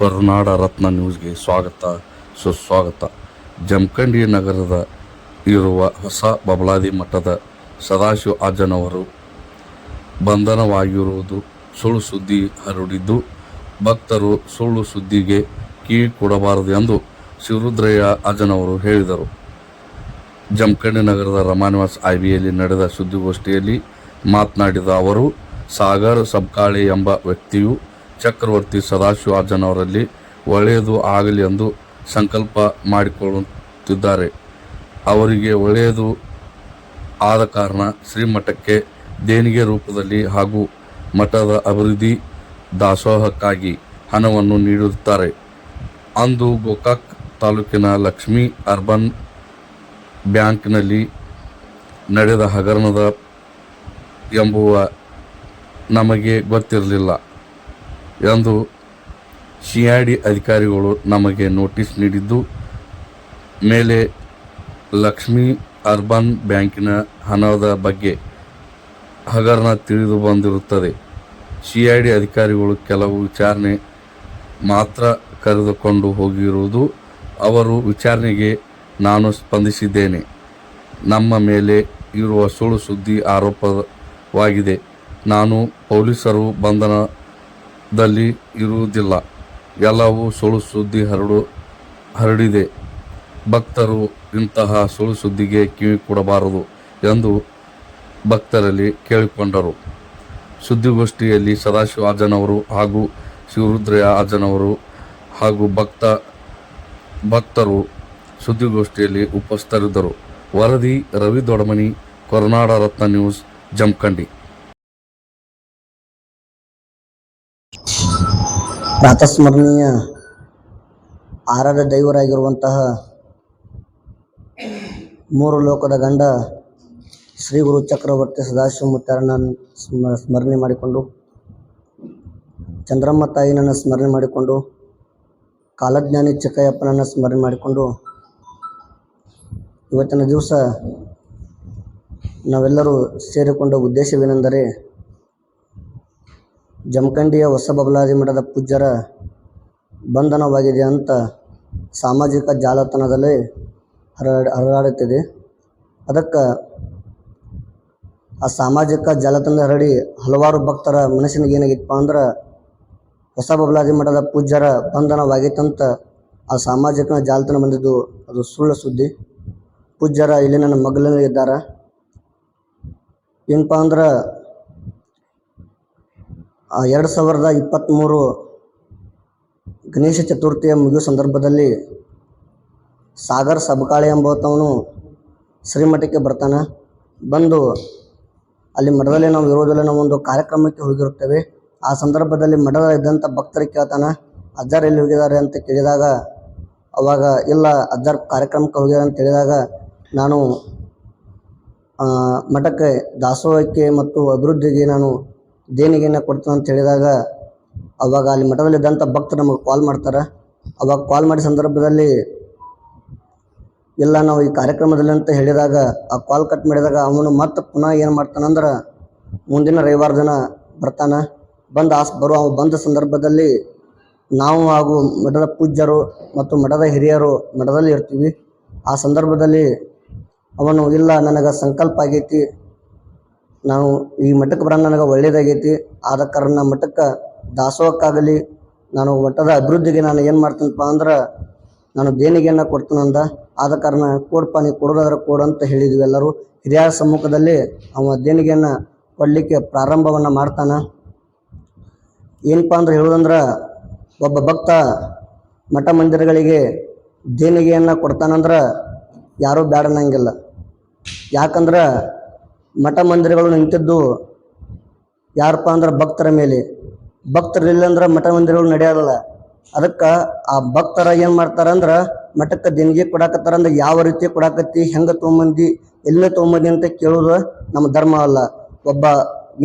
ಕರುನಾಡ ರತ್ನ ನ್ಯೂಸ್ಗೆ ಸ್ವಾಗತ, ಸುಸ್ವಾಗತ. ಜಮಖಂಡಿ ನಗರದ ಇರುವ ಹೊಸ ಬಬಲಾದಿ ಮಠದ ಸದಾಶಿವ ಅಜ್ಜನವರು ಬಂಧನವಾಗಿರುವುದು ಸುಳ್ಳು ಸುದ್ದಿ ಹರಡಿದ್ದು, ಭಕ್ತರು ಸುಳ್ಳು ಸುದ್ದಿಗೆ ಕಿವಿ ಕೊಡಬಾರದು ಎಂದು ಶಿವರುದ್ರಯ್ಯ ಅಜ್ಜನವರು ಹೇಳಿದರು. ಜಮಖಂಡಿ ನಗರದ ರಮಾನಿವಾಸ್ ಐಬಿಯಲ್ಲಿ ನಡೆದ ಸುದ್ದಿಗೋಷ್ಠಿಯಲ್ಲಿ ಮಾತನಾಡಿದ ಅವರು, ಸಾಗರ್ ಸಬ್ಕಾಳೆ ಎಂಬ ವ್ಯಕ್ತಿಯು ಚಕ್ರವರ್ತಿ ಸದಾಶಿವ ಅಜ್ಜನವರಲ್ಲಿ ಒಳ್ಳೆಯದು ಆಗಲಿ ಎಂದು ಸಂಕಲ್ಪ ಮಾಡಿಕೊಳ್ಳುತ್ತಿದ್ದಾರೆ. ಅವರಿಗೆ ಒಳ್ಳೆಯದು ಆದ ಕಾರಣ ಶ್ರೀಮಠಕ್ಕೆ ದೇಣಿಗೆ ರೂಪದಲ್ಲಿ ಹಾಗೂ ಮಠದ ಅಭಿವೃದ್ಧಿ ದಾಸೋಹಕ್ಕಾಗಿ ಹಣವನ್ನು ನೀಡುತ್ತಾರೆ. ಅಂದು ಗೋಕಾಕ್ ತಾಲೂಕಿನ ಲಕ್ಷ್ಮೀ ಅರ್ಬನ್ ಬ್ಯಾಂಕ್ನಲ್ಲಿ ನಡೆದ ಹಗರಣದ ಎಂಬುವ ನಮಗೆ ಗೊತ್ತಿರಲಿಲ್ಲ. ಎಂದು ಸಿಐಡಿ ಅಧಿಕಾರಿಗಳು ನಮಗೆ ನೋಟಿಸ್ ನೀಡಿದ್ದು, ಮೇಲೆ ಲಕ್ಷ್ಮೀ ಅರ್ಬನ್ ಬ್ಯಾಂಕಿನ ಹಣದ ಬಗ್ಗೆ ಹಗರಣ ತಿಳಿದು ಬಂದಿರುತ್ತದೆ. ಸಿಐಡಿ ಅಧಿಕಾರಿಗಳು ಕೆಲವು ವಿಚಾರಣೆ ಮಾತ್ರ ಕರೆದುಕೊಂಡು ಹೋಗಿರುವುದು, ಅವರು ವಿಚಾರಣೆಗೆ ನಾನು ಸ್ಪಂದಿಸಿದ್ದೇನೆ. ನಮ್ಮ ಮೇಲೆ ಇರುವ ಸುಳ್ಳು ಸುದ್ದಿ ಆರೋಪವಾಗಿದೆ. ನಾನು ಪೊಲೀಸರು ಬಂಧನದಲ್ಲಿ ಇರುವುದಿಲ್ಲ. ಎಲ್ಲವೂ ಸುಳ್ಳು ಸುದ್ದಿ ಹರಡು, ಹರಡಿದೆ. ಭಕ್ತರು ಇಂತಹ ಸುಳ್ಳು ಸುದ್ದಿಗೆ ಕಿವಿ ಕೊಡಬಾರದು ಎಂದು ಭಕ್ತರಲ್ಲಿ ಕೇಳಿಕೊಂಡರು. ಸುದ್ದಿಗೋಷ್ಠಿಯಲ್ಲಿ ಸದಾಶಿವ ಅಜ್ಜನವರು ಹಾಗೂ ಶಿವರುದ್ರಯ್ಯ ಅಜ್ಜನವರು ಹಾಗೂ ಭಕ್ತ, ಭಕ್ತರು ಸುದ್ದಿಗೋಷ್ಠಿಯಲ್ಲಿ ಉಪಸ್ಥರಿದ್ದರು ವರದಿ ರವಿ ದೊಡಮನಿ ಕರುನಾಡ ರತ್ನ ನ್ಯೂಸ್, ಜಮಖಂಡಿ. ಪ್ರಾತಸ್ಮರಣೀಯ ಆರಾಧ ದೈವರಾಗಿರುವಂತಹ ಮೂರು ಲೋಕದ ಗಂಡ ಶ್ರೀ ಗುರು ಚಕ್ರವರ್ತಿ ಸದಾಶಿವ ಸ್ಮ, ಸ್ಮರಣೆ ಮಾಡಿಕೊಂಡು, ಚಂದ್ರಮ್ಮ ತಾಯಿನನ್ನು ಸ್ಮರಣೆ ಮಾಡಿಕೊಂಡು, ಕಾಲಜ್ಞಾನಿ ಚಿಕ್ಕಯ್ಯಪ್ಪನನ್ನು ಸ್ಮರಣೆ ಮಾಡಿಕೊಂಡು, ಇವತ್ತಿನ ದಿವಸ ನಾವೆಲ್ಲರೂ ಸೇರಿಕೊಂಡ ಉದ್ದೇಶವೇನೆಂದರೆ ಜಮಖಂಡಿಯ ಹೊಸ ಬಬಲಾದಿ ಮಠದ ಪೂಜ್ಯರ ಬಂಧನವಾಗಿದೆ ಅಂತ ಸಾಮಾಜಿಕ ಜಾಲತಾಣದಲ್ಲಿ ಹರಡ ಹರಡುತ್ತಿದೆ ಅದಕ್ಕೆ ಆ ಸಾಮಾಜಿಕ ಜಾಲತಾಣ ಹರಡಿ ಹಲವಾರು ಭಕ್ತರ ಮನಸ್ಸಿನಾಗ ಏನಾಗಿತ್ತಪ್ಪ ಅಂದ್ರೆ ಹೊಸ ಬಬಲಾದಿ ಮಠದ ಪೂಜ್ಯರ ಬಂಧನವಾಗಿತ್ತಂತ ಆ ಸಾಮಾಜಿಕ ಜಾಲತಾಣ ಬಂದಿದ್ದು ಅದು ಸುಳ್ಳು ಸುದ್ದಿ. ಪೂಜ್ಯರ ಇಲ್ಲಿ ನನ್ನ ಮಗಳಲ್ಲಿ ಇದ್ದಾರೆ. ಏನಪ್ಪ ಅಂದ್ರೆ ಎರಡು ಸಾವಿರದ ಇಪ್ಪತ್ತ್ಮೂರು ಗಣೇಶ ಚತುರ್ಥಿಯ ಮುಗಿಯುವ ಸಂದರ್ಭದಲ್ಲಿ ಸಾಗರ್ ಸಬಕಾಳಿ ಎಂಬಾತವನು ಶ್ರೀಮಠಕ್ಕೆ ಬರ್ತಾನೆ. ಬಂದು ಅಲ್ಲಿ ಮಠದಲ್ಲಿ ನಾವು ಇರೋದಿಲ್ಲ ನಾವು ಒಂದು ಕಾರ್ಯಕ್ರಮಕ್ಕೆ ಹೋಗಿರುತ್ತೇವೆ. ಆ ಸಂದರ್ಭದಲ್ಲಿ ಮಠದಲ್ಲಿ ಇದ್ದಂಥ ಭಕ್ತರಿಗೆ ಕೇಳ್ತಾನೆ, ಅಜ್ಜಾರ್ ಎಲ್ಲಿ ಹೋಗಿದ್ದಾರೆ? ಅಂತ ಕೇಳಿದಾಗ, ಅವಾಗ, ಇಲ್ಲ, ಅಜ್ಜಾರ್ ಕಾರ್ಯಕ್ರಮಕ್ಕೆ ಹೋಗಿದ್ದಾರೆ ಅಂತ ಹೇಳಿದಾಗ ನಾನು ಮಠಕ್ಕೆ, ದಾಸೋಹಕ್ಕೆ ಮತ್ತು ಅಭಿವೃದ್ಧಿಗೆ ನಾನು ದೇಣಿಗೆಯನ್ನು ಕೊಡ್ತೀನಿ ಅಂತ ಹೇಳಿದಾಗ ಅವಾಗ ಅಲ್ಲಿ ಮಠದಲ್ಲಿದ್ದಂಥ ಭಕ್ತರು ನಮಗೆ ಕಾಲ್ ಮಾಡ್ತಾರೆ. ಅವಾಗ ಕಾಲ್ ಮಾಡಿದ ಸಂದರ್ಭದಲ್ಲಿ ಇಲ್ಲ ನಾವು ಈ ಕಾರ್ಯಕ್ರಮದಲ್ಲಿ ಅಂತ ಹೇಳಿದಾಗ ಆ ಕಾಲ್ ಕಟ್ ಮಾಡಿದಾಗ ಅವನು ಮತ್ತೆ ಪುನಃ ಏನು ಮಾಡ್ತಾನಂದ್ರೆ ಮುಂದಿನ ರವಿವಾರ ದಿನ ಬರ್ತಾನೆ. ಬಂದು ಆಸ್ ಬರೋ ಅವ ಬಂದ ಸಂದರ್ಭದಲ್ಲಿ ನಾವು ಹಾಗೂ ಮಠದ ಪೂಜ್ಯರು ಮತ್ತು ಮಠದ ಹಿರಿಯರು ಮಠದಲ್ಲಿ ಇರ್ತೀವಿ. ಆ ಸಂದರ್ಭದಲ್ಲಿ ಅವನು ಇಲ್ಲ, ನನಗೆ ಸಂಕಲ್ಪ ಆಗೈತಿ ನಾವು ಈ ಮಠಕ್ಕೆ ಬರೋಣ ನನಗೆ ಒಳ್ಳೇದಾಗೈತಿ. ಆದ ಕಾರಣ ಮಠಕ್ಕೆ ದಾಸೋಹಕ್ಕಾಗಲಿ, ನಾನು ಮಠದ ಅಭಿವೃದ್ಧಿಗೆ ನಾನು ಏನು ಮಾಡ್ತೀನಪ್ಪ ಅಂದ್ರೆ ನಾನು ದೇಣಿಗೆಯನ್ನು ಕೊಡ್ತೀನಂದ ಆದ ಕಾರಣ ಕೊಡಪ್ಪ ನೀವು ಕೊಡೋದಾದ್ರೆ ಕೊಡು ಅಂತ ಹೇಳಿದ್ವಿ ಎಲ್ಲರೂ. ಹಿರಿಯರ ಸಮ್ಮುಖದಲ್ಲಿ ಅವ ದೇಣಿಗೆಯನ್ನು ಕೊಡಲಿಕ್ಕೆ ಪ್ರಾರಂಭವನ್ನು ಮಾಡ್ತಾನೆ. ಏನಪ್ಪ ಅಂದ್ರೆ ಹೇಳೋದಂದ್ರೆ ಒಬ್ಬ ಭಕ್ತ ಮಠ ಮಂದಿರಗಳಿಗೆ ದೇಣಿಗೆಯನ್ನು ಕೊಡ್ತಾನಂದ್ರೆ ಯಾರೂ ಬೇಡ ನಂಗಿಲ್ಲ ಯಾಕಂದ್ರೆ ಮಠ ಮಂದಿರಗಳು ನಿಂತಿದ್ದು ಯಾರಪ್ಪ ಅಂದ್ರೆ ಭಕ್ತರ ಮೇಲೆ. ಭಕ್ತರಿಲ್ಲ ಅಂದ್ರೆ ಮಠ ಮಂದಿರಗಳು ನಡೆಯೋದಿಲ್ಲ ಅದಕ್ಕೆ ಆ ಭಕ್ತರ ಏನು ಮಾಡ್ತಾರ ಅಂದ್ರೆ ಮಠಕ್ಕೆ ದೇಣಿಗೆ ಕೊಡಾಕತ್ತಾರ ಅಂದ್ರೆ ಯಾವ ರೀತಿ ಕೊಡಾಕತ್ತಿ, ಹೆಂಗೆ ತೊಗೊಂಬಂದಿ ಎಲ್ಲ ತೊಗೊಂಬಂದಿ ಅಂತ ಕೇಳೋದು ನಮ್ಮ ಧರ್ಮ ಅಲ್ಲ. ಒಬ್ಬ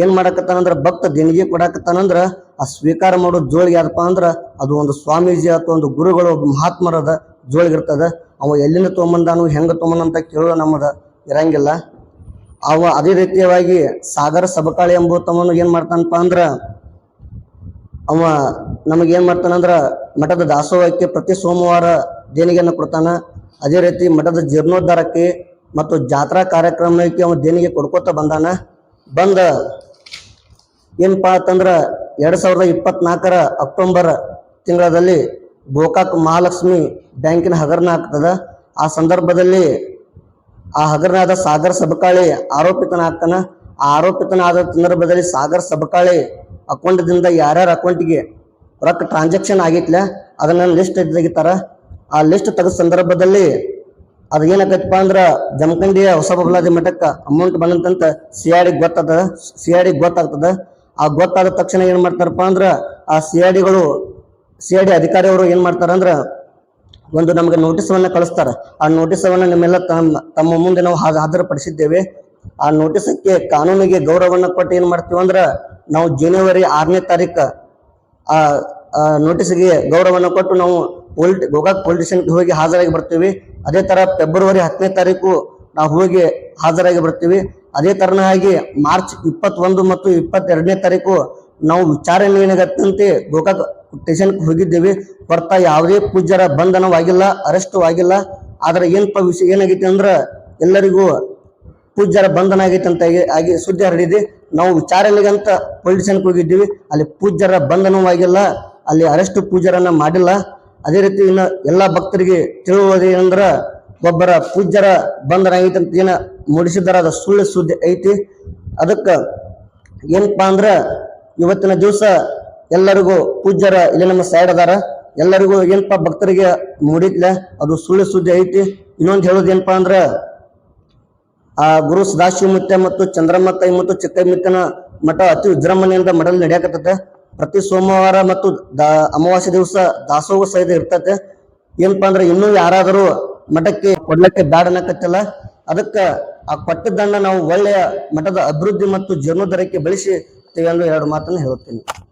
ಏನು ಮಾಡಾಕತ್ತಾನಂದ್ರೆ ಭಕ್ತ ದೇಣಿಗೆ ಕೊಡಾಕತ್ತಾನಂದ್ರೆ ಆ ಸ್ವೀಕಾರ ಮಾಡೋ ಜೋಳಿಗೆ ಯಾರಪ್ಪ ಅಂದ್ರೆ ಅದು ಒಂದು ಸ್ವಾಮೀಜಿ ಅಥವಾ ಒಂದು ಗುರುಗಳು, ಒಬ್ಬ ಮಹಾತ್ಮರದ ಜೋಳಿಗೆ ಇರ್ತದೆ. ಅವ ಎಲ್ಲಿಂದ ತೊಗೊಂಬಂದಾನು, ಹೆಂಗೆ ತೊಗೊಂಬಂದ ಅಂತ ಕೇಳೋದು ನಮ್ಮದು ಇರಂಗಿಲ್ಲ. ಅವ ಅದೇ ರೀತಿಯವಾಗಿ ಸಾಗರ ಸಬಕಾಳಿ ಎಂಬುತ್ತವನು ಏನು ಮಾಡ್ತಾನಪ್ಪ ಅಂದ್ರೆ, ಅವ ನಮಗೇನು ಮಾಡ್ತಾನಂದ್ರ ಮಠದ ದಾಸೋಹಕ್ಕೆ ಪ್ರತಿ ಸೋಮವಾರ ದೇಣಿಗೆಯನ್ನು ಕೊಡ್ತಾನ. ಅದೇ ರೀತಿ ಮಠದ ಜೀರ್ಣೋದ್ಧಾರಕ್ಕೆ ಮತ್ತು ಜಾತ್ರಾ ಕಾರ್ಯಕ್ರಮಕ್ಕೆ ಅವನು ದೇಣಿಗೆ ಕೊಡ್ಕೋತ ಬಂದಾನ. ಬಂದ ಏನಪ್ಪ ಅಂತಂದ್ರ, ಎರಡ್ ಸಾವಿರದ ಇಪ್ಪತ್ನಾಲ್ಕರ ಅಕ್ಟೋಬರ್ ತಿಂಗಳಲ್ಲಿ ಗೋಕಾಕ್ ಮಹಾಲಕ್ಷ್ಮಿ ಬ್ಯಾಂಕಿನ ಹಗರಣ ಆಗ್ತದ. ಆ ಸಂದರ್ಭದಲ್ಲಿ ಆ ಹಗರಣದ ಸಾಗರ್ ಸಬಕಾಳಿ ಆರೋಪಿತನಾಗ್ತಾನ. ಆ ಆರೋಪಿತನಾದ ಸಂದರ್ಭದಲ್ಲಿ ಸಾಗರ್ ಸಬಕಾಳಿ ಅಕೌಂಟ್ದಿಂದ ಯಾರ್ಯಾರ ಅಕೌಂಟಿಗೆ ರೊಕ್ಕ ಟ್ರಾನ್ಸಾಕ್ಷನ್ ಆಗಿತ್ಲ, ಅದನ್ನ ಲಿಸ್ಟ್ ತೆಗಿತಾರ. ಆ ಲಿಸ್ಟ್ ತೆಗೆದ ಸಂದರ್ಭದಲ್ಲಿ ಅದು ಏನಾಗತ್ತಪ್ಪ ಅಂದ್ರೆ ಜಮಖಂಡಿಯ ಹೊಸ ಬಬಲಾದಿ ಮಠಕ್ಕೆ ಅಮೌಂಟ್ ಬಂದಂತ ಸಿ ಆರ್ ಡಿ ಗೊತ್ತದ ಸಿ ಆರ್ ಡಿ ಗೊತ್ತಾಗ್ತದ. ಆ ಗೊತ್ತಾದ ತಕ್ಷಣ ಏನು ಮಾಡ್ತಾರಪ್ಪ ಅಂದ್ರ ಆ ಸಿ ಆರ್ ಡಿಗಳು ಸಿ ಆರ್ ಡಿ ಅಧಿಕಾರಿಯವರು ಏನು ಮಾಡ್ತಾರ ಅಂದ್ರ ಒಂದು ನಮಗೆ ನೋಟಿಸವನ್ನ ಕಳಿಸ್ತಾರೆ. ಆ ನೋಟಿಸವನ್ನು ನಿಮ್ಮೆಲ್ಲ ತಮ್ಮ ಮುಂದೆ ನಾವು ಹಾಜರಪಡಿಸಿದ್ದೇವೆ. ಆ ನೋಟಿಸಕ್ಕೆ ಕಾನೂನಿಗೆ ಗೌರವವನ್ನು ಕೊಟ್ಟು ಏನು ಮಾಡ್ತೀವಿ ಅಂದ್ರೆ ನಾವು ಜನವರಿ ಆರನೇ ತಾರೀಕ, ಆ ನೋಟಿಸ್ಗೆ ಗೌರವವನ್ನು ಕೊಟ್ಟು ನಾವು ಪೊಲಿಟ್ ಗೋಕಾಕ್ ಪೊಲೀಸ್ ಹೋಗಿ ಹಾಜರಾಗಿ ಬರ್ತೀವಿ. ಅದೇ ತರ ಫೆಬ್ರವರಿ ಹತ್ತನೇ ತಾರೀಕು ನಾವು ಹೋಗಿ ಹಾಜರಾಗಿ ಬರ್ತೀವಿ. ಅದೇ ತರನಾಗಿ ಮಾರ್ಚ್ ಇಪ್ಪತ್ತೊಂದು ಮತ್ತು ಇಪ್ಪತ್ತೆರಡನೇ ತಾರೀಕು ನಾವು ವಿಚಾರಣೆಗತ್ತಂತೆ ಗೋಕಾಕ್ ಸ್ಟೇಷನ್ಗೆ ಹೋಗಿದ್ದೇವೆ. ಹೊರತ ಯಾವುದೇ ಪೂಜ್ಯರ ಬಂಧನವಾಗಿಲ್ಲ, ಅರೆಸ್ಟು ಆಗಿಲ್ಲ. ಆದ್ರೆ ಏನಪ್ಪ ವಿಷಯ ಏನಾಗೈತಿ ಅಂದ್ರೆ ಎಲ್ಲರಿಗೂ ಪೂಜ್ಯರ ಬಂಧನ ಆಗೈತೆ ಅಂತ ಆಗಿ- ಸುದ್ದಿ ಹರಡಿದೆ. ನಾವು ವಿಚಾರಣೆಗಂತ ಪೊಲೀಸ್ ಸ್ಟೇಷನ್ಗೆ ಹೋಗಿದ್ದೀವಿ. ಅಲ್ಲಿ ಪೂಜ್ಯರ ಬಂಧನವಾಗಿಲ್ಲ ಅಲ್ಲಿ ಅರೆಸ್ಟ್ ಪೂಜ್ಯರನ್ನ ಮಾಡಿಲ್ಲ. ಅದೇ ರೀತಿ ಇನ್ನು ಎಲ್ಲ ಭಕ್ತರಿಗೆ ತಿಳುವುದು ಏನಂದ್ರೆ ಒಬ್ಬರ ಪೂಜ್ಯರ ಬಂಧನ ಆಗೈತೆ ಅಂತ ಏನು ಮೂಡಿಸಿದಾರ ಅದು ಸುಳ್ಳು ಸುದ್ದಿ ಐತಿ. ಅದಕ್ಕೆ ಏನಪ್ಪಾ ಅಂದ್ರ ಇವತ್ತಿನ ದಿವಸ ಎಲ್ಲರಿಗೂ ಪೂಜ್ಯರ, ಇಲ್ಲಿ ನಮ್ಮ ಸೈಡ್ ಅದಾರ. ಎಲ್ಲರಿಗೂ ಏನಪ್ಪ ಭಕ್ತರಿಗೆ ಮೂಡಿದ್ಲೆ? ಅದು ಸುಳ್ಳು ಸುದ್ದಿ ಐತಿ. ಇನ್ನೊಂದು ಹೇಳೋದು ಏನಪ್ಪ ಅಂದ್ರ, ಆ ಗುರು ಸದಾಶಿವಮುತ್ಯ ಮತ್ತು ಚಂದ್ರಮತ್ತ ಮತ್ತು ಚಿಕ್ಕಮಿತ್ತನ ಮಠ ಅತಿ ವಿಜೃಂಭಣೆಯಿಂದ ಮಠದಲ್ಲಿ ನಡೆಯಕತ್ತದ ಪ್ರತಿ ಸೋಮವಾರ ಮತ್ತು ದಾ, ಅಮಾವಾಸ್ಯ ದಿವಸ ದಾಸೋಹ ಸಹಿತ ಇರ್ತತೆ. ಏನಪ್ಪಾ ಅಂದ್ರೆ, ಇನ್ನೂ ಯಾರಾದರೂ ಮಠಕ್ಕೆ ಕೊಡ್ಲಕ್ಕೆ ಅನ್ನಕತ್ತಿಲ್ಲ. ಅದಕ್ಕೆ ಆ ಕೊಟ್ಟದ್ದನ್ನ ನಾವು ಒಳ್ಳೆಯ ಮಠದ ಅಭಿವೃದ್ಧಿ ಮತ್ತು ಜೀರ್ಣೋದ್ಧಾರಕ್ಕೆ ಬೆಳೆಸಿ ಎಂದು ಎರಡು ಮಾತನ್ನು ಹೇಳುತ್ತೇನೆ.